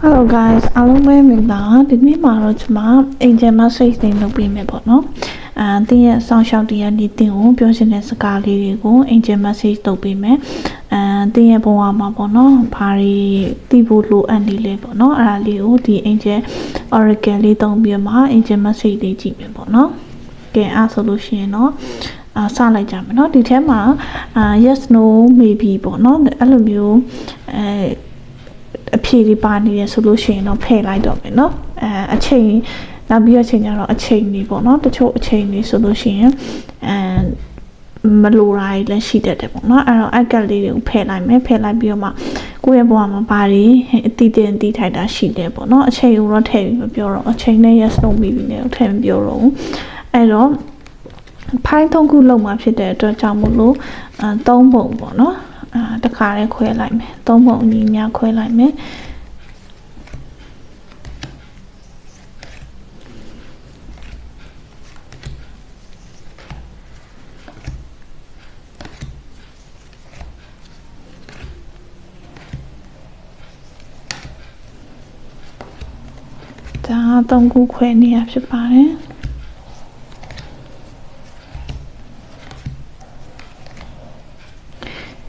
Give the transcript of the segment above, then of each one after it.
Hello guys အားလုံးပဲမင်္ဂလာဒီနေ့မှာတော့ကျွန်မ angel message တွေလုပ်ပေးမယ်ပေါ့နော်အာတင်းရဲ့စောင့်ရှောက်တရားဒီတင်းကိုပြောချင်တဲ့စကားလေးတွေကို angel message လုပ်ပေးမယ်အာတင်းရဲ့ဘဝမှာပေါ့နော်ဘာတွေသိဖို့လိုအပ်နေလဲပေါ့နော်အဲ့ဒါလေးကိုဒီ angel oracle လေးသုံးပြီးမှ angel message လေးကြည့်မယ်ပေါ့နော်ကဲအားဆိုလို့ရှိရင်တော့အာစလိုက်ကြမယ်เนาะဒီထဲမှာအာ yes no maybe ပေါ့เนาะအဲ့လိုမျိုးအဲအ ဖြေတွေပါနေရဆိုလို့ရှိရင်တော့ဖယ်လိုက်တော့မယ်เนาะအဲအချိန်နောက်ပြီးတော့အချိန်ကျတော့အချိန်တွေပေါ့เนาะတချို့အချိန်တွေဆိုလို့ရှိရင်အဲမလိုတာတွေလည်းရှိတတ်တယ်ပေါ့နော်အဲ့တော့အက်ကက်လေးတွေကိုဖယ်လိုက်မယ်ဖယ်လိုက်ပြီးတော့မှကိုယ့်ရဲ့ဘဝမှာဘာတွေအတိတင်အတိထိုက်တာရှိတယ်ပေါ့နော်အချိန်ကိုတော့ထည့်ပြီးမပြောတော့အချိန်နဲ့ yes no maybe နဲ့ထည့်မပြောတော့ဘူးအဲ့တော့ဖိုင်းသုံးခုလုံးမှာဖြစ်တဲ့အတွက်ကြောင့်မို့လို့အဲသုံးပုံပေါ့နော် အာတခါလေးခွဲလိုက်မယ်သုံးပုံအညီညာခွဲလိုက်မယ်ဒါသုံးခုခွဲနေရဖြစ်ပါတယ်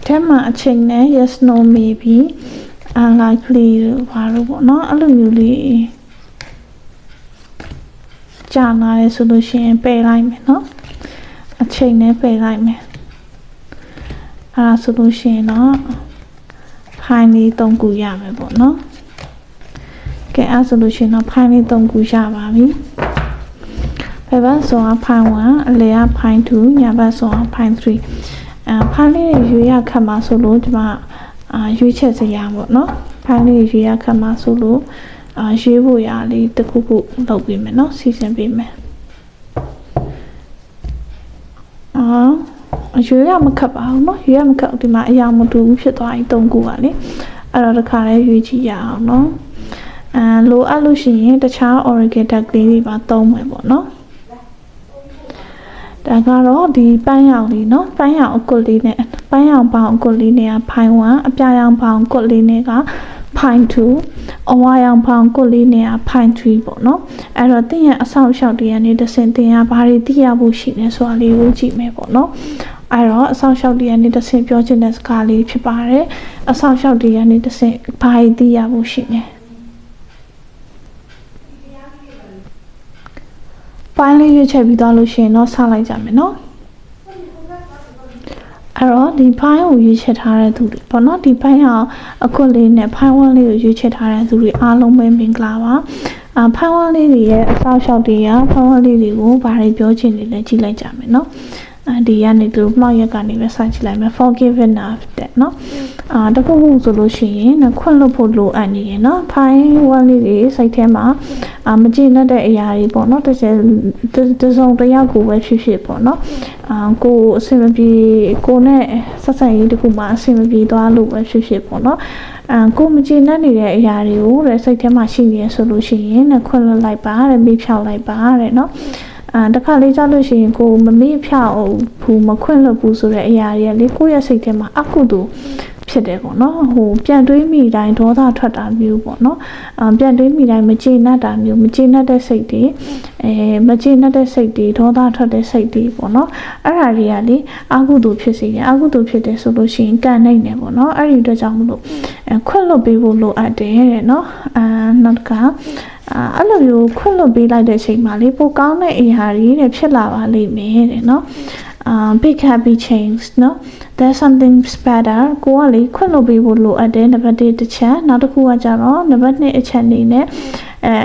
ထဲမှာအချိန်နဲ့ yes no maybe unlikely ဘာလို့ပေါ့နော်အဲ့လိုမျိုးလေးကြာလာတယ်ဆိုလို့ရှိရင်ပယ်လိုက်မယ်နော်အချိန်နဲ့ပယ်လိုက်မယ်အဲ့ဒါဆိုလို့ရှိရင်တော့ဖိုင်လေး၃ခုရမယ်ပေါ့နော်ကဲအဲ့ဆိုလို့ရှိရင်တော့ဖိုင်လေး၃ခုရပါပြီဘယ်ဘက်ဆိုတာဖိုင်1အလဲကဖိုင်2ညာဘက်ဆိုတာဖိုင်3 အဲဖိုင်လေးရွေးရခတ်မှာဆိုလို့ဒီမှာအာရွေးချက်စရာပေါ့နော်ဖိုင်လေးရွေးရခတ်မှာဆိုလို့အာရွေးဖို့ရလေးတစ်ခုခုလုပ်ပေးမယ်နော်စီစဉ်ပေးမယ်အော်ရွေးရမခတ်ပါဘူးနော်ရွေးရမခတ်ဒီမှာအရာမတူဘူးဖြစ်သွားပြီ၃ခုပါလေအဲ့တော့တခါလေးရွေးကြည့်ရအောင်နော်အဲလိုအပ်လို့ရှိရင်တခြား oracle deck လေးတွေပါသုံးမယ်ပေါ့နော် ဒါကတော့ဒီပန်းရောင်လေးနော်ပန်းရောင်အကွက်လေးနဲ့ပန်းရောင်ပေါင်အကွက်လေးနဲ့ကဖိုင်1အပြာရောင်ပေါင်အကွက်လေးနဲ့ကဖိုင်2အဝါရောင်ဖောင်ကိုလေးနဲ့ဖိုင်3ပေါ့နော်အဲ့တော့တင်ရအဆောင်ရှောက်တရနေတစင်တင်ရဘာတွေသိရဖို့ရှိနေဆိုတာလေးကိုကြည့်မယ်ပေါ့နော်အဲ့တော့အဆောင်ရှောက်တရနေတစင်ပြောချင်တဲ့စကားလေးဖြစ်ပါတယ်အဆောင်ရှောက်တရနေတစင်ဘာတွေသိရဖို့ရှိနေ ပိုင်းလေးရွေးချက်ပြီးသွားလို့ရှိရင်တော့ဆက်လိုက်ကြမယ်နော်အဲ့တော့ဒီဖိုင်ကိုရွေးချက်ထားတဲ့သူတွေပေါ့နော်ဒီဖိုင်အောင်အခွက်လေးနဲ့ဖိုင်ဝန်းလေးကိုရွေးချက်ထားတဲ့သူတွေအားလုံးပဲမင်္ဂလာပါအာဖိုင်ဝန်းလေးတွေရဲ့အဆောက်အအုံတွေကဖိုင်ဝန်းလေးတွေကိုဘာတွေပြောချင်နေလဲကြည့်လိုက်ကြမယ်နော် ဒီကနေသူမှောက်ရက်ကနေပဲစကြည့်လိုက်မယ် forgive enough တဲ့เนาะအာတခုခုဆိုလို့ရှိရင်ခွင့်လွတ်ဖို့လိုအပ်နေရင်เนาะ fine one လေးတွေစိတ်ထဲမှာအာမကြည့်နဲ့တဲ့အရာတွေပေါ့เนาะတစ်ချက်တစ်စုံတစ်ယောက်ကိုပဲဖြစ်ဖြစ်ပေါ့เนาะအာကိုအဆင်မပြေကိုနဲ့ဆက်ဆံရေးတခုမှအဆင်မပြေသွားလို့ပဲဖြစ်ဖြစ်ပေါ့เนาะအာကိုမကြည့်နဲ့နေတဲ့အရာတွေကိုတဲ့စိတ်ထဲမှာရှိနေရဆိုလို့ရှိရင်ခွင့်လွတ်လိုက်ပါတဲ့မေးဖြောက်လိုက်ပါတဲ့เนาะ အာတစ်ခါလေးကြားလို့ရှိရင်ကိုမမေ့ဖြောက်ဘူးမခွင့်လွတ်ဘူးဆိုတဲ့အရာတွေကလေကိုယ့်ရဲ့စိတ်ထဲမှာအကုသို့ဖြစ်တယ်ပေါ့နော်ဟိုပြန်တွေးမိတိုင်းဒေါသထွက်တာမျိုးပေါ့နော်အာပြန်တွေးမိတိုင်းမကျေနပ်တာမျိုးမကျေနပ်တဲ့စိတ်တွေအဲမကျေနပ်တဲ့စိတ်တွေဒေါသထွက်တဲ့စိတ်တွေပေါ့နော်အဲ့ဒါတွေကလေအကုသို့ဖြစ်စေတယ်အကုသို့ဖြစ်တယ်ဆိုလို့ရှိရင်ကံနိုင်တယ်ပေါ့နော်အဲ့ဒီအတွက်ကြောင့်မလို့အဲခွင့်လွတ်ပေးဖို့လိုအပ်တယ်တဲ့နော်အာနောက်တစ်ခါ အာအဲ့လိုမျိုးခွင့်လွတ်ပေးလိုက်တဲ့အချိန်မှာလေပိုကောင်းတဲ့အရာတွေတဲ့ဖြစ်လာပါလိမ့်မယ်တဲ့နော် um big happy change เนาะ there's something better ကိုကလေခွင့်လို့ပေးဖို့လိုအပ်တယ်နံပါတ်1တစ်ချက်နောက်တစ်ခုကကြတော့နံပါတ်2အချက်အနေနဲ့အဲ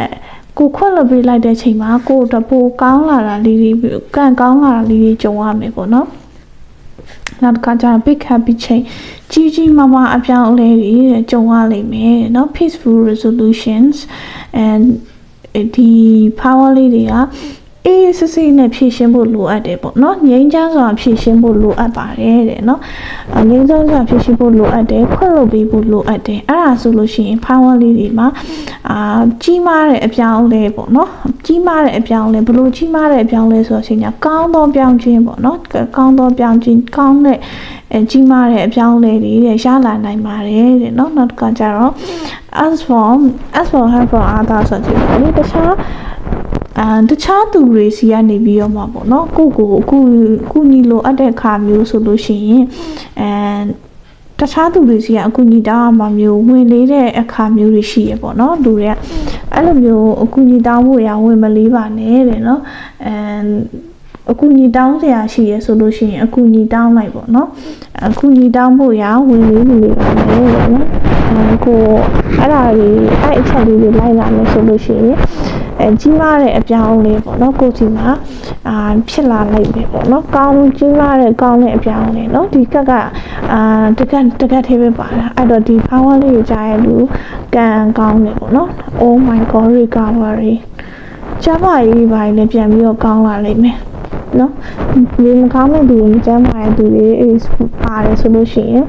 ကိုခွင့်လို့ပေးလိုက်တဲ့အချိန်မှာကိုတပိုကောင်းလာတာလေးတွေကန့်ကောင်းလာတာလေးတွေကြုံရမယ်ပေါ့နော်နောက်တစ်ခါကျတော့ big happy change ကြီးကြီးမားမားအပြောင်းအလဲတွေကြုံရလိမ့်မယ်เนาะ peaceful resolutions and ဒီ power လေးတွေကအေးစစ်စစ်နဲ့ဖြည့်ရှင်းဖို့လိုအပ်တယ်ပေါ့နော်ငြိမ်းချမ်းစွာဖြည့်ရှင်းဖို့လိုအပ်ပါတယ်တဲ့နော်ငြိမ်းချမ်းစွာဖြည့်ရှင်းဖို့လိုအပ်တယ်ခွင့်လွှတ်ပေးဖို့လိုအပ်တယ်အဲ့ဒါဆိုလို့ရှိရင်ဖောင်းဝလေးတွေမှာအာကြီးမားတဲ့အပြောင်းလဲပေါ့နော်ကြီးမားတဲ့အပြောင်းလဲဘလို့ကြီးမားတဲ့အပြောင်းလဲဆိုတော့ရှင်ညာကောင်းသောပြောင်းခြင်းပေါ့နော်ကောင်းသောပြောင်းခြင်းကောင်းတဲ့ အဲကြီးမားတဲ့အပြောင်းအလဲတွေတဲ့ရလာနိုင်ပါတယ်တဲ့เนาะနောက်တစ်ခါကျတော့ as for as for help for others ဆိုကြည့်ပါလေတခြားအာတခြားသူတွေစီကနေပြီးတော့မှာပေါ့နော်ကိုကိုကိုကူညီလိုအပ်တဲ့အခါမျိုးဆိုလို့ရှိရင်အဲတခြားသူတွေစီကအကူအညီတောင်းမှမျိုးဝင်လေးတဲ့အခါမျိုးတွေရှိရပေါ့နော်လူတွေကအဲ့လိုမျိုးအကူအညီတောင်းဖို့ရဝင်မလေးပါနဲ့တဲ့နော်အဲ အကူအညီတောင်းစရာရှိရဆိုလို့ရှိရင်အကူအညီတောင်းလိုက်ပေါ့နော်အကူအညီတောင်းဖို့ရဝင်လေးနေပါမယ်တဲ့နော်အဲကိုအဲ့ဒါကြီးအဲ့အချက်လေးတွေလိုက်လာမယ်ဆိုလို့ရှိရင်အဲကြီးမားတဲ့အပြောင်းအလဲပေါ့နော်ကိုစီမှာအာဖြစ်လာလိုက်ပြီပေါ့နော်ကောင်းကြီးမားတဲ့ကောင်းတဲ့အပြောင်းအလဲနော်ဒီကက်ကအာတကက်တကက်သေးပဲပါလားအဲ့တော့ဒီ power လေးကိုကြားရလူကံကောင်းတယ်ပေါ့နော် oh my god recovery ကျမကြီးပိုင်းလည်းပြန်ပြီးတော့ကောင်းလာလိမ့်မယ် နော်ဒီမကောင်းတဲ့သူတွေကျမ်းမာတဲ့သူတွေအေးပါတယ်ဆိုလို့ရှိရင်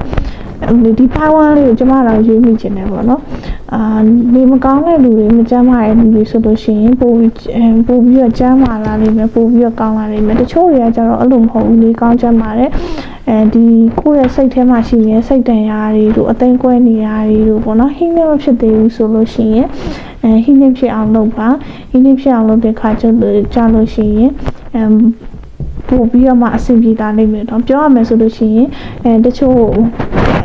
ဒီ power လေးကိုကျမတို့ယူမိချင်တယ်ပေါ့နော်အာနေမကောင်းတဲ့လူတွေမကျမ်းမာတဲ့လူတွေဆိုလို့ရှိရင်ပိုပြီးပိုပြီးတော့ကျမ်းမာလာလိမ့်မယ်ပိုပြီးတော့ကောင်းလာလိမ့်မယ်တချို့တွေကကျတော့အဲ့လိုမဟုတ်ဘူးလေကောင်းကျမ်းမာတဲ့အဲဒီကိုယ့်ရဲ့စိတ်ထဲမှာရှိနေတဲ့စိတ်တန်ရာတွေတို့အသိကွဲနေရာတွေတို့ပေါ့နော်ဟင်းလည်းမဖြစ်သေးဘူးဆိုလို့ရှိရင်အဲဟင်းလည်းဖြစ်အောင်လုပ်ပါဟင်းလည်းဖြစ်အောင်လုပ်တဲ့ခါကျလို့ကြာလို့ရှိရင်အမ် ပို့ပြီးတော့မှအဆင်ပြေတာနိုင်မယ်တော့ပြောရမယ်ဆိုလို့ရှိရင်အဲတချို့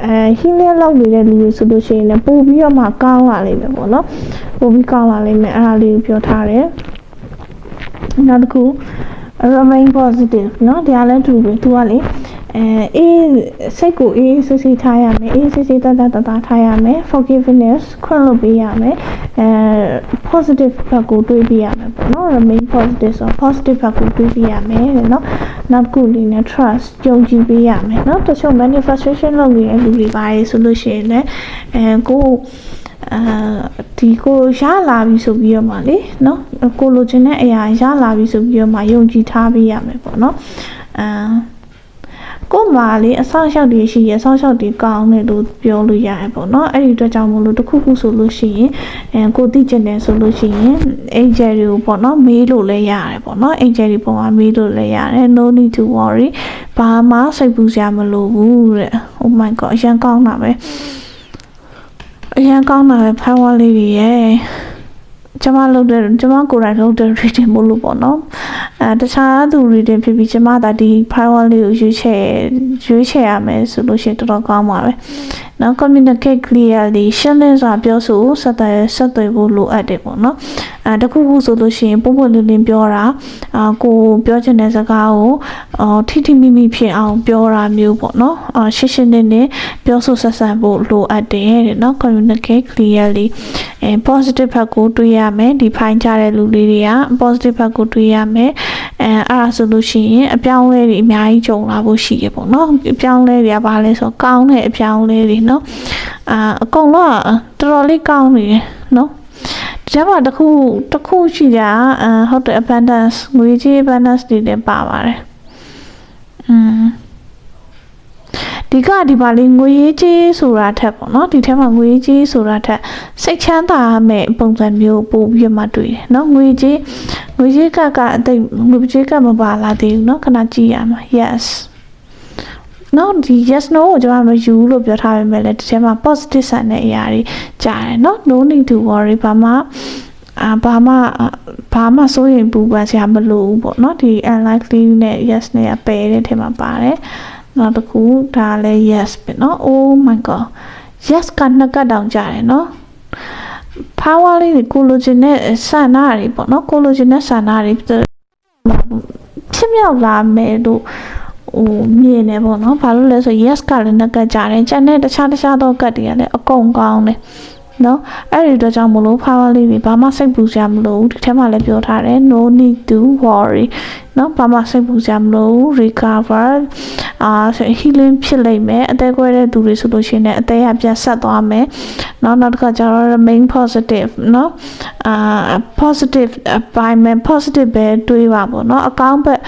အဲဟင်းလေးလောက်နေတဲ့လူတွေဆိုလို့ရှိရင်လည်းပို့ပြီးတော့မှကောင်းလာလိမ့်မယ်ပေါ့နော်ပို့ပြီးကောင်းလာလိမ့်မယ်အဲ့ဒါလေးကိုပြောထားတယ်နောက်တစ်ခု remain positive เนาะဒါလည်းတူပဲသူကလေ အဲအေးစိတ်ကိုအေးစစ်စစ်ထားရမယ်အေးစစ်စစ်တတတတထားရမယ် forgiveness ခွင့်လို့ပေးရမယ်အဲ positive ဘက်ကိုတွေးပေးရမယ်ပေါ့နော် remain positive ဆို positive ဘက်ကိုတွေးပေးရမယ်တဲ့နော်နောက်တစ်ခုလေးနဲ့ trust ယုံကြည်ပေးရမယ်နော်တချို့ manifestation လုပ်နေတဲ့လူတွေပါတယ်ဆိုလို့ရှိရင်လည်းအဲကိုအာဒီကိုရလာပြီဆိုပြီးတော့မှလေနော်ကိုလိုချင်တဲ့အရာရလာပြီဆိုပြီးတော့မှယုံကြည်ထားပေးရမယ်ပေါ့နော်အာ ကို့မှာလေအဆောင်လျှောက်တွေရှိရအဆောင်လျှောက်တွေကောင်းတယ်လို့ပြောလို့ရတယ်ပေါ့နော်အဲ့ဒီအတွက်ကြောင့်မလို့တခုခုဆိုလို့ရှိရင်အဲကိုသိကျင်တယ်ဆိုလို့ရှိရင်အင်ဂျယ်တွေကိုပေါ့နော်မေးလို့လည်းရတယ်ပေါ့နော်အင်ဂျယ်တွေပုံမှာမေးလို့လည်းရတယ် no need to worry ဘာမှစိတ်ပူစရာမလိုဘူးတဲ့ oh my god အရင်ကောင်းတာပဲအရင်ကောင်းတာပဲဖိုင်ဝါလေးတွေရဲ့ ကျမလုပ်တဲ့ကျမကိုယ်တိုင်လုပ်တဲ့ reading မို့လို့ပေါ့နော်အဲတခြားသူ reading ဖြစ်ပြီးကျမသာဒီ file လေးကိုရွေးချယ်ရွေးချယ်ရမယ်ဆိုလို့ရှိရင်တော်တော်ကောင်းပါပဲနော် communicate clearly ရှင်းလင်းစွာပြောဆိုဆက်သွယ်ဆက်သွယ်ဖို့လိုအပ်တယ်ပေါ့နော်အဲတခုခုဆိုလို့ရှိရင်ပုံပွင့်လင်းလင်းပြောတာအာကိုပြောချင်တဲ့စကားကိုအော်ထိထိမိမိဖြစ်အောင်ပြောတာမျိုးပေါ့နော်အာရှင်းရှင်းလင်းလင်းပြောဆိုဆက်ဆံဖို့လိုအပ်တယ်တဲ့နော် communicate clearly အဲ positive ဘက်ကိုတွေးရမယ်ဒီဖိုင်းကြတဲ့လူလေးတွေက positive ဘက်ကိုတွေးရမယ်အဲအဲ့ဒါဆိုလို့ရှိရင်အပြောင်းအလဲတွေအများကြီးကြုံလာဖို့ရှိရပေါ့နော်အပြောင်းအလဲတွေကဘာလဲဆိုတော့ကောင်းတဲ့အပြောင်းအလဲတွေနော်အာအကုန်လုံးတော်တော်လေးကောင်းနေတယ်နော်ကျမတခုတခုရှိကြအာဟုတ်တယ် abundance ငွေကြေး abundance တွေလည်းပါပါတယ်อืม ဒီကဒီပါလေးငွေရေးကြေးဆိုတာထက်ပေါ့နော်ဒီထဲမှာငွေရေးကြေးဆိုတာထက်စိတ်ချမ်းသာမဲ့ပုံစံမျိုးပို့ပြီးမှတွေ့တယ်နော်ငွေကြေးငွေကြေးကကအသိငွေကြေးကမပါလာသေးဘူးနော်ခဏကြည့်ရမှာ yes နော်ဒီ yes no ကိုကျွန်တော်မယူလို့ပြောထားပေမဲ့လည်းဒီထဲမှာ positive ဆန်တဲ့အရာတွေကြားတယ်နော် no need to worry ဘာမှအာဘာမှဘာမှစိုးရိမ်ပူပန်စရာမလိုဘူးပေါ့နော်ဒီ unlikely နဲ့ yes နဲ့ပယ်တဲ့ထဲမှာပါတယ် နောက်တစ်ခုဒါလည်း yes ပဲเนาะ oh my god yes ကနှစ်ကတ်တောင်ကြတယ်เนาะ power လေးကိုလိုချင်တဲ့ဆန္ဒတွေပေါ့เนาะကိုလိုချင်တဲ့ဆန္ဒတွေဖြစ်မြောက်လာမယ်လို့ဟိုမြင်နေပေါ့နော်ဘာလို့လဲဆို yes ကလည်းနှစ်ကတ်ကြတယ်ကျန်တဲ့တခြားတခြားသောကတ်တွေကလည်းအကုန်ကောင်းတယ်နော်အဲ့ဒီအတွက်ကြောင့်မလို့ power လေးတွေဘာမှစိတ်ပူစရာမလိုဘူးဒီထဲမှာလည်းပြောထားတယ် no need to worry နော်ဘာမှစိတ်ပူစရာမလိုဘူး recover အာ healing ဖြစ်လိမ့်မယ်အသက်ကွဲတဲ့သူတွေဆိုလို့ရှိရင်လည်းအသက်ရပြန်ဆက်သွားမယ်နော်နောက်တစ်ခါကျတော့ remain positive နော်အာ positive ဘိုင်မယ် positive ပဲတွေးပါပေါ့နော်အကောင်းဘက်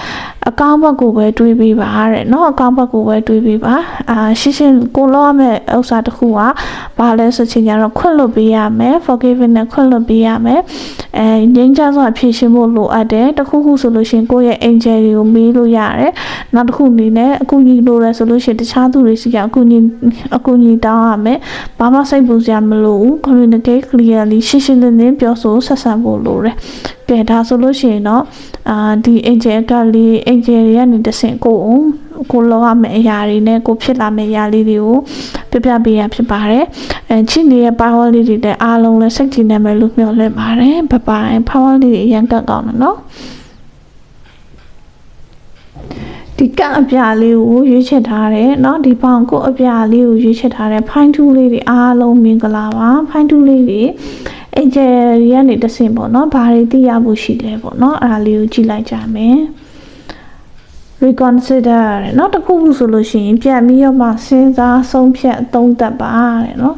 အကောင်းဘက်ကိုပဲတွေးပြီးပါတဲ့နော်အကောင်းဘက်ကိုပဲတွေးပြီးပါအာရှင်းရှင်းကိုလောရမယ့်ဥစ္စာတစ်ခုကဘာလဲဆိုချင်ကြတော့ခွင့်လွတ်ပေးရမယ် forgiving နဲ့ခွင့်လွတ်ပေးရမယ်အဲငိမ့်ချစွာဖြည့်ရှင်းဖို့လိုအပ်တယ်တစ်ခုခုဆိုလို့ရှိရင်ကိုယ့်ရဲ့ angel တွေကိုမေးလို့ရတယ်နောက်တစ်ခုအနေနဲ့အကူအညီလိုရဆိုလို့ရှိရင်တခြားသူတွေစီကအကူအညီအကူအညီတောင်းရမယ်ဘာမှစိတ်ပူစရာမလိုဘူး communicate clearly ရှင်းရှင်းလင်းလင်းပြောဆိုဆက်ဆံဖို့လိုတယ်ကဲဒါဆိုလို့ရှိရင်တော့အာဒီ angel ကလေး angel တွေကနေတဆင့်ကိုယ်ကိုလောက်ရမယ့်အရာတွေနဲ့ကိုဖြစ်လာမယ့်အရာလေးတွေကိုပြပြပေးရဖြစ်ပါတယ်အဲချစ်နေတဲ့ power လေးတွေလည်းအားလုံးလည်းစိတ်ကြည်နေမယ်လို့မျှော်လင့်ပါတယ်ဘဘိုင် power လေးတွေအရင်ကတ်ကောင်းတယ်နော် ဒီကအပြာလေးကိုရွေးချယ်ထားတယ်เนาะဒီပေါင်ကိုအပြာလေးကိုရွေးချယ်ထားတယ်ဖိုင်းထူးလေးတွေအားလုံးမင်္ဂလာပါဖိုင်းထူးလေးတွေအကျယ်ရီကနေတဆင့်ပေါ့เนาะဘာတွေသိရဖို့ရှိတယ်ပေါ့เนาะအဲ့ဒါလေးကိုကြည့်လိုက်ကြမယ် reconsider တဲ့เนาะတခုခုဆိုလို့ရှိရင်ပြန်ပြီးတော့မှစဉ်းစားဆုံးဖြတ်သုံးသပ်ပါတဲ့เนาะ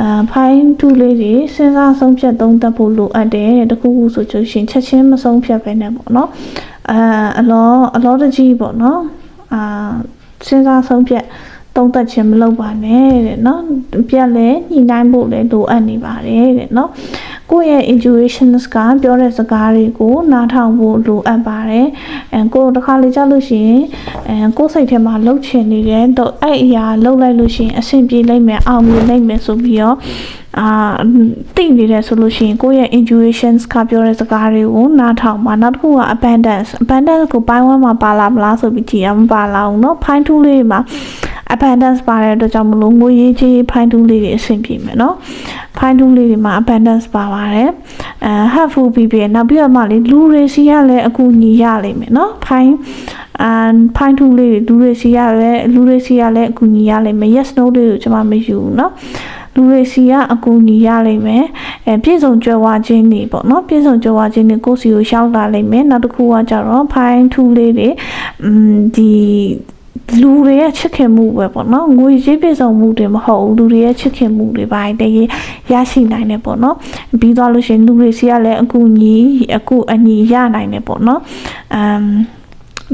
အာဖိုင်းတူလေးတွေစဉ်းစားဆုံးဖြတ်သုံးသပ်ဖို့လိုအပ်တယ်တခုခုဆိုလို့ရှိရင်ချက်ချင်းမဆုံးဖြတ်ပဲနဲ့ပေါ့နော်အာအလောအလောတကြီးပေါ့နော်အာစဉ်းစားဆုံးဖြတ်သုံးသပ်ခြင်းမလုပ်ပါနဲ့တဲ့နော်ပြက်လဲညှိနှိုင်းဖို့လည်းလိုအပ်နေပါတယ်တဲ့နော်ကိုယ့်ရဲ့ intuitions ကပြောတဲ့စကားတွေကိုနားထောင်ဖို့လိုအပ်ပါတယ်အဲကိုတစ်ခါလေကြားလို့ရှိရင် အဲကိုယ်စိတ်ထဲမှာလှုပ်ချင်နေတယ်တော့အဲ့အရာလှုပ်လိုက်လို့ရှိရင်အဆင်ပြေလိုက်မယ်အောင်မြင်လိုက်မယ်ဆိုပြီးတော့ အာသိနေတယ်ဆိုလို့ရှိရင်ကိုယ့်ရဲ့ intuitions ကပြောတဲ့စကားတွေကိုနားထောင်ပါနောက်တစ်ခုက abundance abundance ကိုပိုင်းဝန်းမှာပါလာမလားဆိုပြီးကြည့်ရမပါလာဘူးเนาะ fine tool လေးမှာ abundance ပါတဲ့အတွက်ကြောင့်မလို့ငွေရေးကြေး fine tool လေးတွေအဆင်ပြေမယ်เนาะ fine tool လေးတွေမှာ abundance ပါပါတယ်အဲ helpful ပြီးပြီးနောက်ပြီးတော့မှလေလူတွေစီကလည်းအကူအညီရလိမ့်မယ်เนาะ fine အန်ဖိုင်းထူလေးတွေလူတွေစီရပဲလူတွေစီရလည်းအကူအညီရလိမ့်မယ် yes no လေးကိုကျွန်မမယူဘူးเนาะ လူတွေစီကအကူအညီရလိမ့်မယ်အဲပြည့်စုံကြွယ်ဝခြင်းတွေပေါ့နော်ပြည့်စုံကြွယ်ဝခြင်းတွေကိုယ်စီကိုရှောက်လာလိမ့်မယ်နောက်တစ်ခုကကြတော့ဖိုင်းထူလေးတွေอืมဒီလူတွေရဲ့ချစ်ခင်မှုပဲပေါ့နော်ငွေကြေးပြည့်စုံမှုတွေမဟုတ်ဘူးလူတွေရဲ့ချစ်ခင်မှုတွေပါတည်းရရှိနိုင်တယ်ပေါ့နော်ပြီးသွားလို့ရှိရင်လူတွေစီကလည်းအကူအညီအကူအညီရနိုင်တယ်ပေါ့နော်အမ်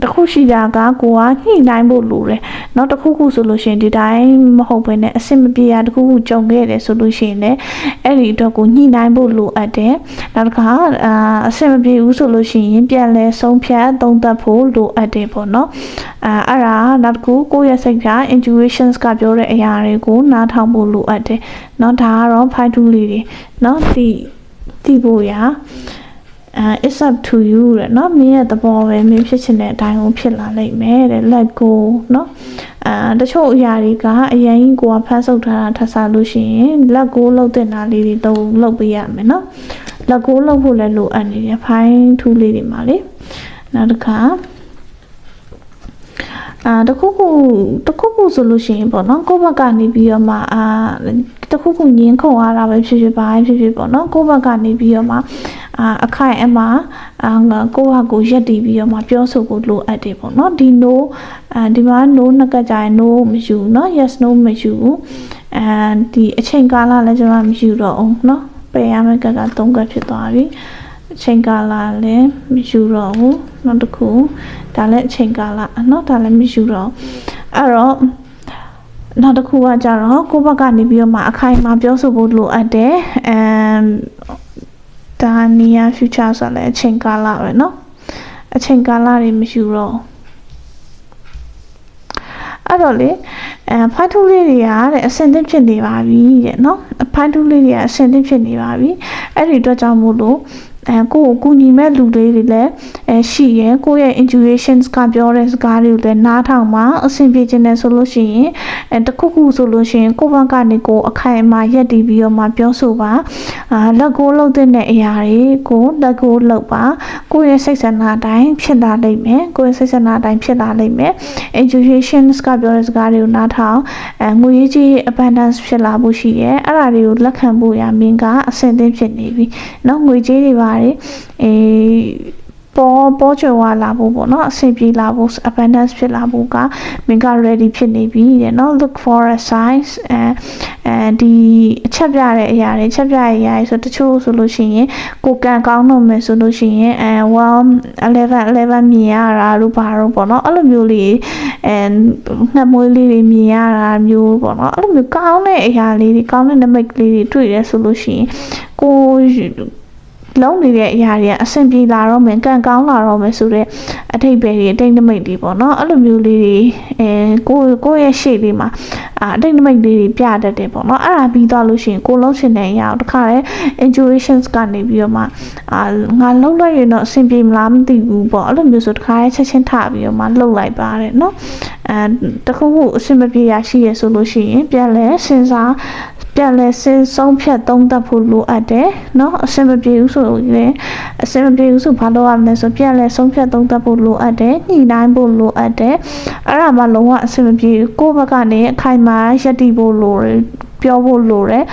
တခုရှိတာကကိုကညှိနှိုင်းဖို့လိုတယ်။နောက်တစ်ခုခုဆိုလို့ရှိရင်ဒီတိုင်းမဟုတ်ဘဲနဲ့အဆင်မပြေရတခုခုကြုံခဲ့တယ်ဆိုလို့ရှိရင်လည်းအဲ့ဒီအတွက်ကိုညှိနှိုင်းဖို့လိုအပ်တယ်။နောက်တစ်ခါအာအဆင်မပြေဘူးဆိုလို့ရှိရင်ပြန်လဲဆုံးဖြတ်သုံးသပ်ဖို့လိုအပ်တယ်ပေါ့နော်။အာအဲ့ဒါနောက်တစ်ခုကိုယ့်ရဲ့စိတ်က intuitions ကပြောတဲ့အရာတွေကိုနားထောင်ဖို့လိုအပ်တယ်။เนาะဒါကတော့ five to လေးတွေเนาะဒီဒီဖို့ရာ အဲ it's up to you တဲ့เนาะမင်းရဲ့သဘောပဲမင်းဖြစ်ချင်တဲ့အတိုင်းကိုဖြစ်လာလိမ့်မယ်တဲ့ let go เนาะအဲတချို့အရာတွေကအရင်ကြီးကိုကဖတ်ဆုပ်ထားတာထပ်စားလို့ရှိရင် let go လုပ်တဲ့နာလေးတွေတော့လုပ်ပေးရမယ်เนาะ let go လုပ်ဖို့လည်းလိုအပ်နေတယ် fine tool လေးတွေမှာလေနောက်တစ်ခါအာတခုခုတခုခုဆိုလို့ရှိရင်ပေါ့နော်ကိုယ့်ဘက်ကနေပြီးတော့မှအာတခုခုငင်းခုန်ရတာပဲဖြစ်ဖြစ်ပါဖြစ်ဖြစ်ပေါ့နော်ကိုယ့်ဘက်ကနေပြီးတော့မှ အာအခိုင်အမာအာကိုယ့်ဟာကိုရက်တည်ပြီးတော့မှပြောဆိုဖို့လိုအပ်တယ်ပေါ့နော်ဒီ no အာဒီမှာ no နှစ်ကကြရင် no မယူเนาะ yes no မယူအဲဒီအချိန်ကာလလည်းကျွန်မမယူတော့အောင်เนาะပယ်ရမယ့်ကက၃ကဖြစ်သွားပြီအချိန်ကာလလည်းမယူတော့ဘူးနောက်တစ်ခုဒါလည်းအချိန်ကာလเนาะဒါလည်းမယူတော့အဲ့တော့နောက်တစ်ခုကကြတော့ကိုယ့်ဘက်ကနေပြီးတော့မှအခိုင်အမာပြောဆိုဖို့လိုအပ်တယ်အမ် ဒါ near future ဆိုလည်းအချိန်ကာလပဲเนาะအချိန်ကာလတွေမယူတော့အဲ့တော့လေအဲဖိုင်ထူးလေးတွေကတဲ့အစင်သစ်ဖြစ်နေပါပြီတဲ့เนาะဖိုင်ထူးလေးတွေကအစင်သစ်ဖြစ်နေပါပြီအဲ့ဒီအတွက်ကြောင့်မို့လို့ အဲကိုကိုကူညီမဲ့လူတွေတွေလည်းအဲရှိရယ်ကိုရဲ့ intuitions ကပြောတဲ့စကားတွေကိုလည်းနားထောင်မှအဆင်ပြေခြင်းနဲ့ဆိုလို့ရှိရင်အဲတခုခုဆိုလို့ရှိရင်ကိုဘက်ကနေကိုအခိုင်အမာရက်တည်ပြီးတော့မှပြောဆိုပါအာလက်ကိုလှုပ်တဲ့အရာတွေကိုလက်ကိုလှုပ်ပါကိုရဲ့စိတ်ဆန္ဒအတိုင်းဖြစ်လာလိမ့်မယ်ကိုရဲ့စိတ်ဆန္ဒအတိုင်းဖြစ်လာလိမ့်မယ် intuitions ကပြောတဲ့စကားတွေကိုနားထောင်အဲငွေရေးကြီး abundance ဖြစ်လာဖို့ရှိရယ်အဲ့ဒါတွေကိုလက်ခံဖို့ရမင်းကအဆင်သင့်ဖြစ်နေပြီเนาะငွေကြေးတွေပါ တယ်အေးပေါ်ပေါ်ချွေဝါလာဖို့ပေါ့နော်အဆင်ပြေလာဖို့ abundance ဖြစ်လာဖို့ကမင်းက ready ဖြစ်နေပြီတဲ့နော် look for a signs အဲအဲဒီအချက်ပြတဲ့အရာတွေချက်ပြတဲ့အရာတွေဆိုတချို့ဆိုလို့ရှိရင်ကိုကန်ကောင်းတော့မယ်ဆိုလို့ရှိရင်အဲ1 11 11မြင်ရတာတို့ဘာတို့ပေါ့နော်အဲ့လိုမျိုးလေးအဲငှက်မွေးလေးတွေမြင်ရတာမျိုးပေါ့နော်အဲ့လိုမျိုးကောင်းတဲ့အရာလေးတွေကောင်းတဲ့နမိတ်လေးတွေတွေ့ရဲဆိုလို့ရှိရင်ကို လုံးနေတဲ့အရာတွေကအဆင်ပြေလာတော့မယ်ကံကောင်းလာတော့မယ်ဆိုတော့အထိတ်ပဲတွေအတိတ်နမိတ်တွေပေါ့နော်အဲ့လိုမျိုးလေးတွေအဲကိုကိုယ့်ရဲ့ရှေ့လေးမှာအာအတိတ်နမိတ်လေးတွေပြတတ်တယ်ပေါ့နော်အဲ့ဒါပြီးသွားလို့ရှိရင်ကိုလုံးချင်တဲ့အရာကိုတခါလေ intuitions ကနေပြီးတော့မှအာငါလှုပ်လိုက်ရင်တော့အဆင်ပြေမလားမသိဘူးပေါ့အဲ့လိုမျိုးဆိုတခါလေချက်ချင်းထပြီးတော့မှလှုပ်လိုက်ပါတယ်နော်အဲတခုခုအဆင်မပြေရရှိရဆိုလို့ရှိရင်ပြန်လဲစဉ်းစား ပြန်လဲစဉ်းဆုံးဖြတ်သုံးသပ်ဖို့လိုအပ်တယ်เนาะအဆင်မပြေဘူးဆိုရင်အဆင်မပြေဘူးဆိုဘာလုပ်ရမလဲဆိုပြန်လဲဆုံးဖြတ်သုံးသပ်ဖို့လိုအပ်တယ်ညှိနှိုင်းဖို့လိုအပ်တယ်အဲ့ဒါမှလုံးဝအဆင်မပြေဘူးကိုယ့်ဘက်ကနေအခိုင်အမာယက်တည်ဖို့လိုတယ် ပြောဖို့လိုတယ်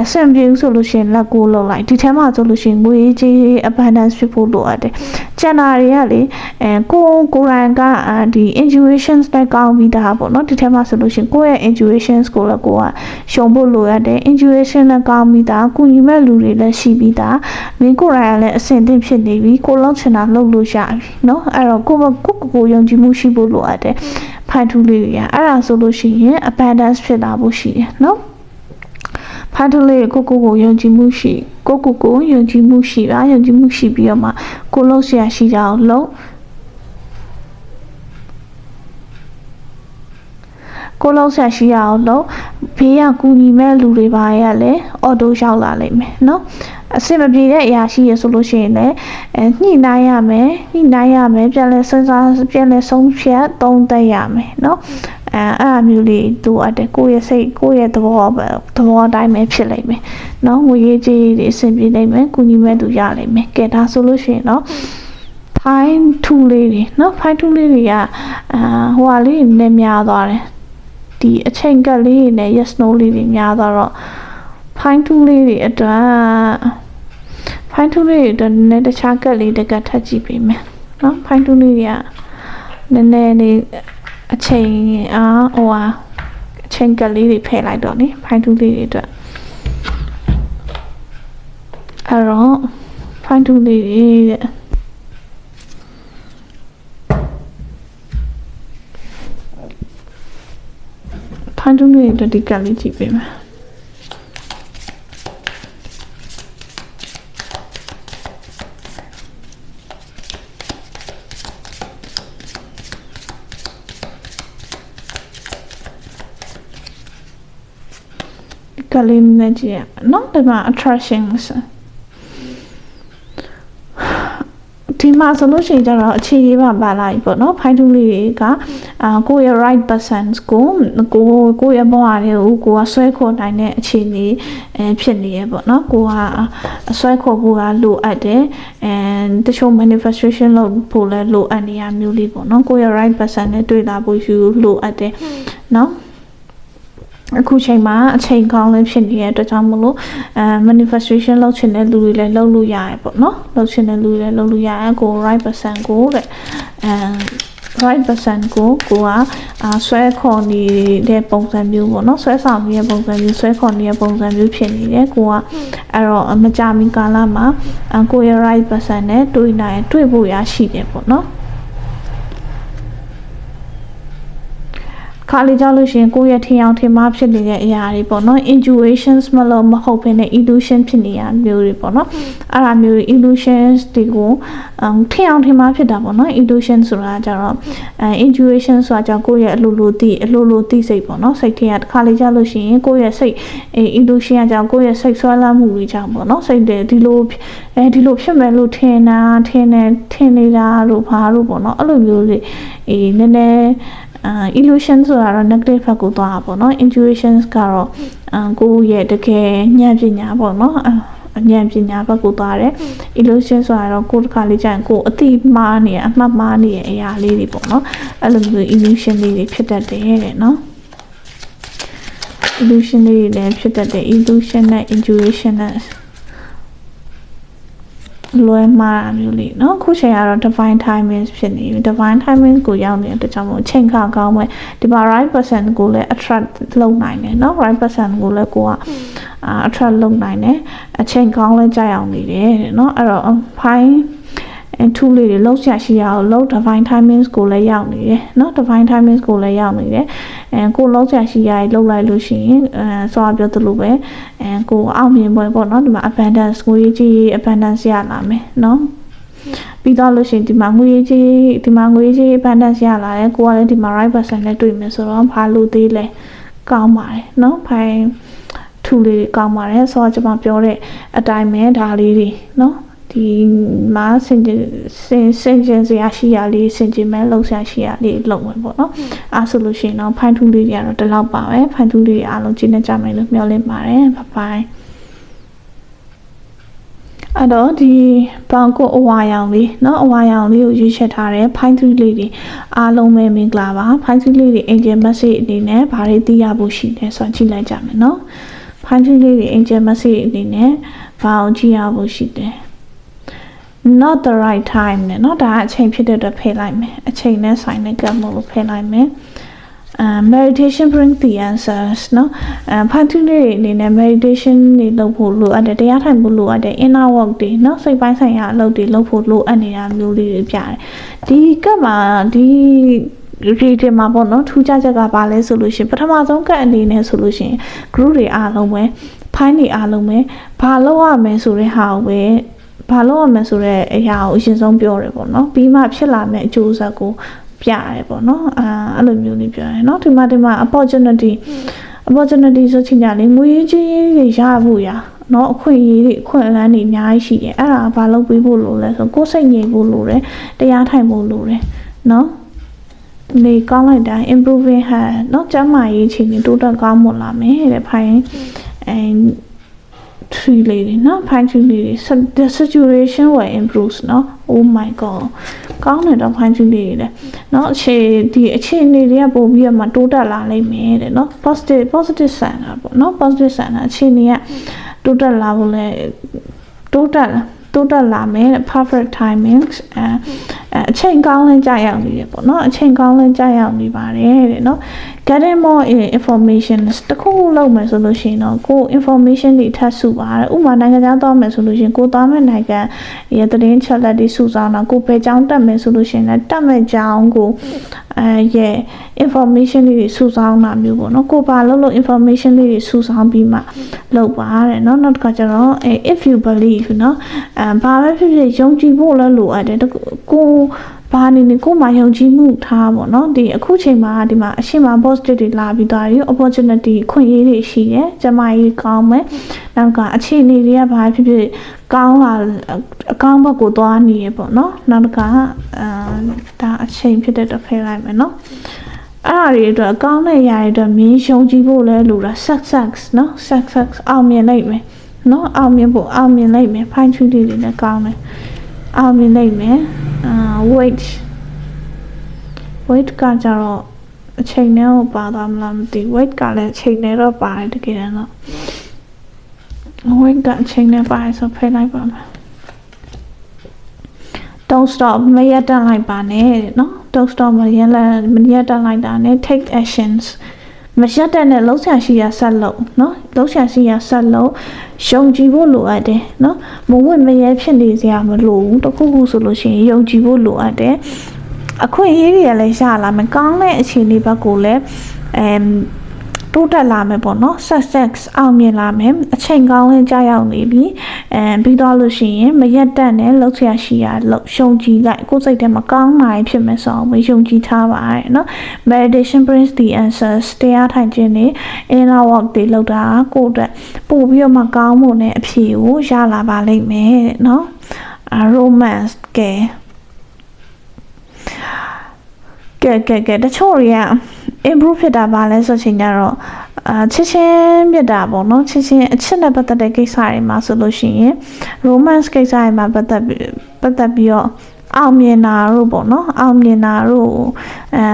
အဆင်ပြေဘူးဆိုလို့ရှိရင်လက်ကိုလုံလိုက်ဒီထဲမှာဆိုလို့ရှိရင်ငွေကြေး abundance ဖြစ်ဖို့လိုအပ်တယ်ကျန်တာတွေကလေအဲကိုကိုရန်ကဒီ intuitions နဲ့ကောင်းပြီးသားပေါ့နော်ဒီထဲမှာဆိုလို့ရှိရင်ကိုယ့်ရဲ့ intuitions ကိုလည်းကိုကရှုံဖို့လိုအပ်တယ် intuition နဲ့ကောင်းပြီးသားကုညီမဲ့လူတွေလည်းရှိပြီးသားမင်းကိုရန်ကလည်းအဆင်သင့်ဖြစ်နေပြီကိုလောက်ချင်တာလုပ်လို့ရပြီနော်အဲ့တော့ကိုကိုကိုယုံကြည်မှုရှိဖို့လိုအပ်တယ်ဖိုင်ထူးလေးတွေကအဲ့ဒါဆိုလို့ရှိရင် abundance ဖြစ်တာဖို့ရှိတယ်နော် ဖန်ထုလေးကိုကိုကိုယုံကြည်မှုရှိကိုကိုကိုယုံကြည်မှုရှိပါယုံကြည်မှုရှိပြီးတော့မှကိုလုံးဆရာရှိကြအောင်လုံးကိုလုံးဆက်ရှိရအောင်လို့ဘေးကကူညီမဲ့လူတွေပါရလဲအော်တိုရောက်လာလိမ့်မယ်เนาะအဆင်မပြေတဲ့အရာရှိရဆိုလို့ရှိရင်လည်းအဲညှိနှိုင်းရမယ်ညှိနှိုင်းရမယ်ပြန်လဲစဉ်းစားပြန်လဲဆုံးဖြတ်သုံးသပ်ရမယ်เนาะ အဲအဲ့အမျိုးလေးသူအပ်တယ်ကိုယ့်ရဲ့စိတ်ကိုယ့်ရဲ့သဘောသဘောအတိုင်းပဲဖြစ်လိမ့်မယ်နော်ငွေရေးကြေးတွေအဆင်ပြေလိမ့်မယ်ကုညီမဲ့သူရလိမ့်မယ်ကဲဒါဆိုလို့ရှိရင်နော်ဖိုင်ထူလေးတွေနော်ဖိုင်ထူလေးတွေကအာဟိုဟာလေးနည်းများသွားတယ်ဒီအချိန်ကလေးတွေနဲ့ yes no လေးတွေများသွားတော့ဖိုင်ထူလေးတွေအတွက်ဖိုင်ထူလေးတွေအတွက်နည်းတခြားကက်လေးတကက်ထပ်ကြည့်ပေးမယ်နော်ဖိုင်ထူလေးတွေကနည်းနည်းလေး အချိန်အားဟိုဟာအချိန်ကတ်လေးတွေဖယ်လိုက်တော့နိ fine tool လေးတွေအတွက်အဲ့တော့ fine tool လေးတွေတဲ့ဖိုင်တူးလေးအတွက်ဒီကတ်လေးကြည့်ပေးမယ်ဒီ ကတ်လေးနဲ့ကြည့်ရမယ်နော်ဒီမှာ attractions ဒီမှာဆိုလို့ရှိရင်ကျတော့အခြေရေးပါပါလာပြီပေါ့နော်ဖိုင်တူးလေးတွေကအာကိုယ့်ရဲ့ right person ကိုကိုကိုယ့်ရဲ့ဘဝတွေကိုကိုကဆွဲခေါ်နိုင်တဲ့အခြေအနေအဲဖြစ်နေရပေါ့နော်ကိုကအဆွဲခေါ်ဖို့ကလိုအပ်တယ်အဲတချို့ manifestation လုပ်ဖို့လည်းလိုအပ်နေရမျိုးလေးပေါ့နော်ကိုယ့်ရဲ့ right person နဲ့တွေ့လာဖို့ယူလိုအပ်တယ်နော် အခုချိန်မှာအချိန်ကောင်းလည်းဖြစ်နေတဲ့အတွက်ကြောင့်မလို့အဲ manifestation လုပ်ချင်တဲ့လူတွေလည်းလုပ်လို့ရတယ်ပေါ့နော်လုပ်ချင်တဲ့လူတွေလည်းလုပ်လို့ရတယ်ကို right person ကိုတဲ့အဲ right person ကိုကိုကအာဆွဲခေါ်နေတဲ့ပုံစံမျိုးပေါ့နော်ဆွဲဆောင်နေတဲ့ပုံစံမျိုးဆွဲခေါ်နေတဲ့ပုံစံမျိုးဖြစ်နေတယ်ကိုကအဲ့တော့မကြမီကာလမှာအကိုရဲ့ right person နဲ့တွေ့နိုင်တွေ့ဖို့ရရှိတယ်ပေါ့နော် ခါလေးကြောက်လို့ရှိရင်ကိုယ့်ရဲ့ထင်အောင်ထင်မှားဖြစ်နေတဲ့အရာတွေပေါ့နော် intuitions မလို့မဟုတ်ဘဲနဲ့ illusion ဖြစ်နေရမျိုးတွေပေါ့နော်အဲ့ဒါမျိုး illusions တွေကိုထင်အောင်ထင်မှားဖြစ်တာပေါ့နော် illusion ဆိုတာကြတော့အဲ intuition ဆိုတာကြကိုယ့်ရဲ့အလိုလိုသိအလိုလိုသိစိတ်ပေါ့နော်စိတ်ထဲကတစ်ခါလေးကြောက်လို့ရှိရင်ကိုယ့်ရဲ့စိတ်အဲ illusion ကကြောင့်ကိုယ့်ရဲ့စိတ်ဆွဲလန်းမှုတွေကြောင့်ပေါ့နော်စိတ်တွေဒီလိုအဲဒီလိုဖြစ်မယ်လို့ထင်တာထင်နေထင်နေတာလို့ဘာလို့ပေါ့နော်အဲ့လိုမျိုးတွေအေးနည်းနည်း အာ illusion ဆိုတာတော့ negative ဘက်ကိုသွားတာပေါ့နော် intuitions ကတော့အာကိုယ့်ရဲ့တကယ်ဉာဏ်ပညာပေါ့နော်အဉာဏ်ပညာဘက်ကိုသွားတယ် illusion ဆိုတာတော့ကိုယ်တစ်ခါလေးကြာရင်ကိုယ်အတိမားနေအမှတ်မားနေတဲ့အရာလေးတွေပေါ့နော်အဲ့လိုမျိုး illusion လေးတွေဖြစ်တတ်တယ်တဲ့နော် illusion လေးတွေလည်းဖြစ်တတ်တယ် illusion နဲ့ intuition နဲ့ လွဲမှားတာမျိုးလေးเนาะခုချိန်ကတော့ divine timing ဖြစ်နေပြီ divine timing ကိုရောက်နေတဲ့အတွက်ကြောင့်မို့ချိန်ခါကောင်းမဲ့ဒီမှာ right person ကိုလည်း attract လုပ်နိုင်တယ်เนาะ right person ကိုလည်းကိုကအာ attract လုပ်နိုင်တယ်အချိန်ကောင်းလည်းကြာအောင်နေတယ်တဲ့เนาะအဲ့တော့ fine အဲ tool လေးတွေလောက်ဆရာရှိရအောင်လောက် divine timings ကိုလည်းရောက်နေတယ်เนาะ divine timings ကိုလည်းရောက်နေတယ်အဲကိုလောက်ဆရာရှိရည်လောက်လိုက်လို့ရှိရင်အဲဆိုတော့ပြောသလိုပဲအဲကိုအောင်မြင်ပွဲပေါ့เนาะဒီမှာ abundance ကိုရေးကြီး abundance ရလာမယ်เนาะပြီးတော့လို့ရှိရင်ဒီမှာငွေကြီးဒီမှာငွေကြီး abundance ရလာတယ်ကိုကလည်းဒီမှာ right person နဲ့တွေ့မယ်ဆိုတော့ဘာလို့သေးလဲကောင်းပါတယ်เนาะဖိုင်ထူလေးကောင်းပါတယ်ဆိုတော့ကျွန်မပြောတဲ့အတိုင်းပဲဒါလေးတွေเนาะ ဒီမှာစင်စင်စင်ကျင်စရာရှိရလေးစင်ကျင်မဲ့လောက်ဆရာရှိရလေးလုံဝင်ပေါ့နော်အဲဆိုလို့ရှိရင်တော့ဖိုင်ထူးလေးတွေကတော့ဒီလောက်ပါပဲဖိုင်ထူးလေးတွေအားလုံးကျင်းနေကြမယ်လို့မျှော်လင့်ပါတယ်ဘိုင်အဲ့တော့ဒီပေါင်ကိုအဝါရောင်လေးเนาะအဝါရောင်လေးကိုရွေးချက်ထားတဲ့ဖိုင်ထူးလေးတွေအားလုံးပဲမင်္ဂလာပါဖိုင်ထူးလေးတွေ angel message အနေနဲ့ဘာတွေသိရဖို့ရှိလဲဆိုတော့ကြည့်လိုက်ကြမယ်เนาะဖိုင်ထူးလေးတွေ angel message အနေနဲ့ဘာအောင်ကြည့်ရဖို့ရှိတယ် not the right time နဲ့เนาะဒါအချိန်ဖြစ်တဲ့အတွက်ဖိလိုက်မယ်အချိန်နဲ့ဆိုင်တဲ့ကပ်မို့လို့ဖိလိုက်မယ် uh, meditation bring the answers เนาะအဲဖန်တီးလေးတွေအနေနဲ့ meditation တွေလုပ်ဖို့လိုအပ်တယ်တရားထိုင်ဖို့လိုအပ်တယ် inner work တွေเนาะစိတ်ပိုင်းဆိုင်ရာအလုပ်တွေလုပ်ဖို့လိုအပ်နေတာမျိုးလေးတွေပြတယ်ဒီကပ်မှာဒီဒီဒီမှာပေါ့နော်ထူးခြားချက်ကဘာလဲဆိုလို့ရှိရင်ပထမဆုံးကတ်အနေနဲ့ဆိုလို့ရှိရင် group တွေအားလုံးပဲဖိုင်းတွေအားလုံးပဲဘာလုပ်ရမယ်ဆိုတဲ့ဟာကိုပဲ ဘာလုပ်ရမလဲဆိုတော့အရာကိုအရင်ဆုံးပြောတယ်ပေါ့နော်ပြီးမှဖြစ်လာမယ့်အကျိုးဆက်ကိုပြရတယ်ပေါ့နော်အာအဲ့လိုမျိုးလေးပြောရတယ်เนาะဒီမှာဒီမှာ opportunity opportunity ဆိုချင်ကြလေငွေကြီးတွေရဖို့ရเนาะအခွင့်အရေးတွေအခွင့်အလမ်းတွေအများကြီးရှိတယ်အဲ့ဒါဘာလုပ်ပေးဖို့လိုလဲဆိုကိုယ်စိတ်ငြိမ်ဖို့လိုတယ်တရားထိုင်ဖို့လိုတယ်เนาะနေကောင်းလိုက်တာ improving ဟာเนาะကျန်းမာရေးအခြေအနေတိုးတက်ကောင်းမွန်လာမယ်တဲ့ဖိုင်အဲ tree လေးတွေနော် fine tree လေးတွေ the situation will improve နော် oh my god ကောင်းတယ်တော့ fine tree လေးတွေလည်းနော်အခြေဒီအခြေအနေတွေကပို့ပြီးတော့မှတိုးတက်လာလိမ့်မယ်တဲ့နော် positive positive sign တာပေါ့နော် positive sign တာအခြေအနေကတိုးတက်လာဖို့လဲတိုးတက်လာတိုးတက်လာမယ်တဲ့ perfect timings အဲ အချိန်ကောင်းလင်းကြရောက်နေတယ်ပေါ့နော်အချိန်ကောင်းလင်းကြရောက်နေပါတယ်တဲ့နော် getting more information တခုခုလုပ်မယ်ဆိုလို့ရှိရင်တော့ကို information တွေထပ်စုပါတယ်ဥပမာနိုင်ငံခြားသွားမယ်ဆိုလို့ရှိရင်ကိုသွားမယ့်နိုင်ငံရဲ့သတင်းချက်လက်တွေစုဆောင်းတာကိုဘယ်ကြောင်းတက်မယ်ဆိုလို့ရှိရင်လည်းတက်မယ့်ကြောင်းကိုအဲရဲ့ information တွေစုဆောင်းတာမျိုးပေါ့နော်ကိုပါလို့လို့ information တွေစုဆောင်းပြီးမှလုပ်ပါတဲ့เนาะနောက်တစ်ခါကျတော့ if you believe เนาะအဲဘာပဲဖြစ်ဖြစ်ယုံကြည်ဖို့လည်းလိုအပ်တယ်ကို ဘာနေနေကိုမှယုံကြည်မှုထားပေါ့နော်ဒီအခုချိန်မှာဒီမှာအရှိမ positive တွေလာပြီးသွားပြီ opportunity ခွင့်ရေးတွေရှိတယ်ကျမကြီးကောင်းမယ်နောက်ကအခြေအနေတွေကဘာဖြစ်ဖြစ်ကောင်းလာအကောင်းဘက်ကိုသွားနေရပေါ့နော်နောက်တစ်ခါအာဒါအချိန်ဖြစ်တဲ့တစ်ဖက်လိုက်မယ်နော်အဲ့ဒါတွေအတွက်အကောင်းတဲ့ຢာတွေအတွက်မင်းရှုံကြည့်ဖို့လဲလိုတာ success နော် success အောင်မြင်နိုင်မယ်နော်အောင်မြင်ဖို့အောင်မြင်နိုင်မယ် fine tune တွေလည်းကောင်းတယ် အောင်မြင်နိုင်မယ်အာ weight weight ကကြတော့အချိန်နဲ့ကိုပါသွားမလားမသိ weight ကလည်းအချိန်နဲ့တော့ပါတယ်တကယ်တော့ weight ကအချိန်နဲ့ပါတယ်ဆိုဖိလိုက်ပါမယ် don't stop မရတန်လိုက်ပါနဲ့เนาะ don't stop မရလက်မရတန်လိုက်တာနဲ့ take actions မရှက်တဲ့နဲ့လှုပ်ရှားရှိရဆက်လုပ်နော်လှုပ်ရှားရှိရဆက်လုပ်ယုံကြည်ဖို့လိုအပ်တယ်နော်မဝင့်မရဲဖြစ်နေစရာမလိုဘူးတခုခုဆိုလို့ရှိရင်ယုံကြည်ဖို့လိုအပ်တယ်အခွင့်အရေးတွေလည်းရလာမယ်ကောင်းတဲ့အခြေအနေဘက်ကိုလည်းအမ် တိုးတက်လာမယ်ပေါ့နော် success အောင်မြင်လာမယ်အချိန်ကောင်းလင်းကြာရောက်နေပြီအဲပြီးတော့လို့ရှိရင်မရက်တက်နဲ့လှုပ်ရှားရှိရလှုပ်ရှုံကြည်လိုက်ကိုယ်စိတ်ထဲမှာကောင်းနိုင်ဖြစ်မယ်ဆိုအောင်မယုံကြည်ထားပါရဲ့နော် meditation brings the answers တရားထိုင်ခြင်းနေ inner work တွေလုပ်တာကိုယ့်အတွက်ပို့ပြီးတော့မှကောင်းမှုနဲ့အဖြေကိုရလာပါလိမ့်မယ်တဲ့နော် romance ကဲကဲကဲကဲတချို့တွေက improve ဖြစ်တာပါလဲဆိုချင်ကြတော့အာချစ်ချင်းမြတ်တာပေါ့နော်ချစ်ချင်းအချစ်နဲ့ပတ်သက်တဲ့ကိစ္စတွေမှာဆိုလို့ရှိရင် romance ကိစ္စတွေမှာပတ်သက်ပြီးပတ်သက်ပြီးတော့ အောင်မြင်တာတို့ပေါ့နော်အောင်မြင်တာတို့အဲ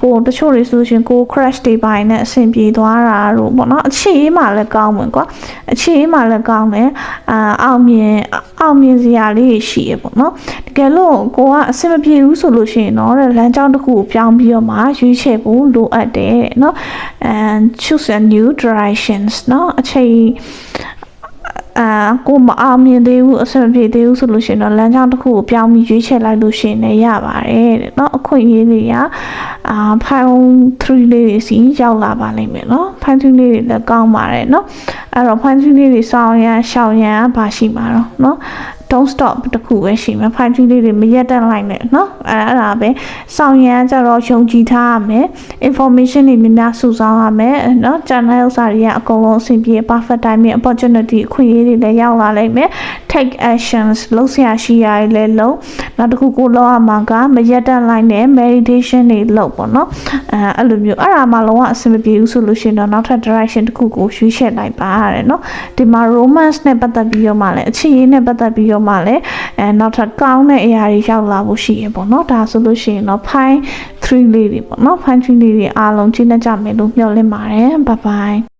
ကိုတချို့တွေဆိုရှင်ကို crash တွေပိုင်းနဲ့အဆင်ပြေသွားတာတို့ပေါ့နော်အခြေအေးမှလည်းကောင်းဝင်ကွာအခြေအေးမှလည်းကောင်းတယ်အာအောင်မြင်အောင်မြင်စရာလေးရှိရပေါ့နော်တကယ်လို့ကိုကအဆင်မပြေဘူးဆိုလို့ရှိရင်တော့လမ်းကြောင်းတစ်ခုကိုပြောင်းပြီးတော့မှရွေးချယ်ဖို့လိုအပ်တယ်နော် and choose a new directions နော်အချိန် အာကိုမအောင်မြင်သေးဘူးအဆင်မပြေသေးဘူးဆိုလို့ရှိရင်တော့လမ်းကြောင်းတစ်ခုကိုပြောင်းပြီးရွေးချယ်လိုက်လို့ရှိရင်လည်းရပါတယ်တဲ့เนาะအခွင့်အရေးတွေကအာ5 3လေးတွေစီရောက်လာပါလိမ့်မယ်เนาะ5 3လေးတွေလည်းကောင်းပါတယ်เนาะအဲ့တော့5 3လေးတွေစောင်းရန်ရှောင်ရန်ကဘာရှိမှာတော့เนาะ don't stop တခုပဲရှိမယ် fine tune လေးတွေမရက်တက်လိုက်နဲ့เนาะအဲ့အဲ့ဒါပဲစောင့်ရမ်းကြတော့ယုံကြည်ထားရမယ် information တွေများများစုဆောင်းရမယ်เนาะ channel ဥစ္စာတွေကအကုန်လုံးအဆင်ပြေ perfect timing opportunity အခွင့်အရေးတွေလည်းရောက်လာလိမ့်မယ် take actions လုပ်ဆရာရှိရည်လည်းလုပ်နောက်တစ်ခုကိုလောက်ရမှာကမရက်တက်လိုက်နဲ့ meditation တွေလုပ်ပေါ့เนาะအဲအဲ့လိုမျိုးအဲ့ဒါမှလုံးဝအဆင်မပြေဘူးဆိုလို့ရှိရင်တော့နောက်ထပ် direction တစ်ခုကိုရွေးချယ်လိုက်ပါရတယ်เนาะဒီမှာ romance နဲ့ပတ်သက်ပြီးတော့မှလည်းအခြေရေးနဲ့ပတ်သက်ပြီးတော့ ော့တော့မှလည်းအဲနောက်ထပ်ကောင်းတဲ့အရာတွေရောက်လာဖို့ရှိရပေါ့နော်ဒါဆိုလို့ရှိရင်တော့ fine 3လေးတွေပေါ့နော် fine 3လေးတွေအားလုံးချိန်နှက်ကြမယ်လို့မျှော်လင့်ပါတယ် bye bye